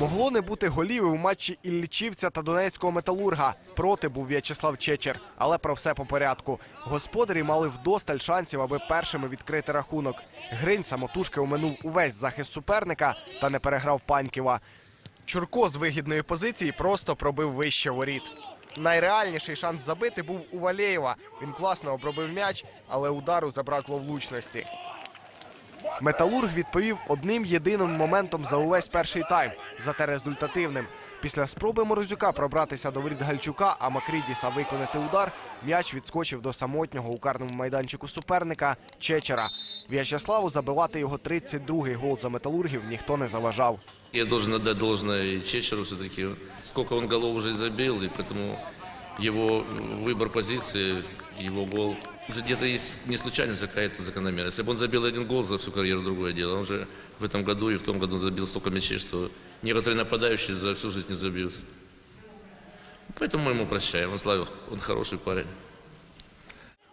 Могло не бути голів у матчі Іллічівця та Донецького металурга. Проти був В'ячеслав Чечер. Але про все по порядку. Господарі мали вдосталь шансів, аби першими відкрити рахунок. Гринь самотужки оминув увесь захист суперника та не переграв Паньківа. Чурко з вигідної позиції просто пробив вище воріт. Найреальніший шанс забити був у Валєєва. Він класно обробив м'яч, але удару забракло влучності. Металург відповів одним єдиним моментом за увесь перший тайм, зате результативним. Після спроби Морозюка пробратися до воріт Гальчука, а Макрідіса виконати удар, м'яч відскочив до самотнього у карному майданчику суперника Чечера. В'ячеславу забивати його 32-й гол за металургів ніхто не заважав. Я должен отдать должное и Чечеру все-таки. Сколько он голов уже забил, и поэтому его выбор позиции, его гол уже где-то есть не случайность, а какая-то закономерность. Если бы он забил один гол за всю карьеру, другое дело. Он же в этом году и в том году забил столько мячей, что некоторые нападающие за всю жизнь не забьют. Поэтому мы ему прощаем. Он, Славик, он хороший парень.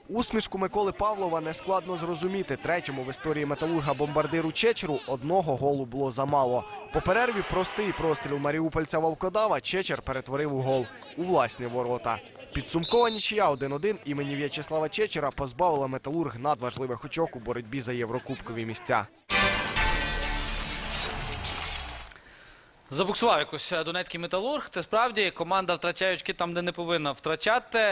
Усмішку Миколи Павлова нескладно зрозуміти. Третьому в історії металурга бомбардиру Чечеру одного голу було замало. По перерві простий простріл маріупольця Вовкодава Чечер перетворив у гол у власні ворота. Підсумкова нічия 1-1 імені В'ячеслава Чечера позбавила металург надважливих очок у боротьбі за єврокубкові місця. Забуксував якось е, донецький металург. Це справді команда втрачає очки там, де не повинна втрачати.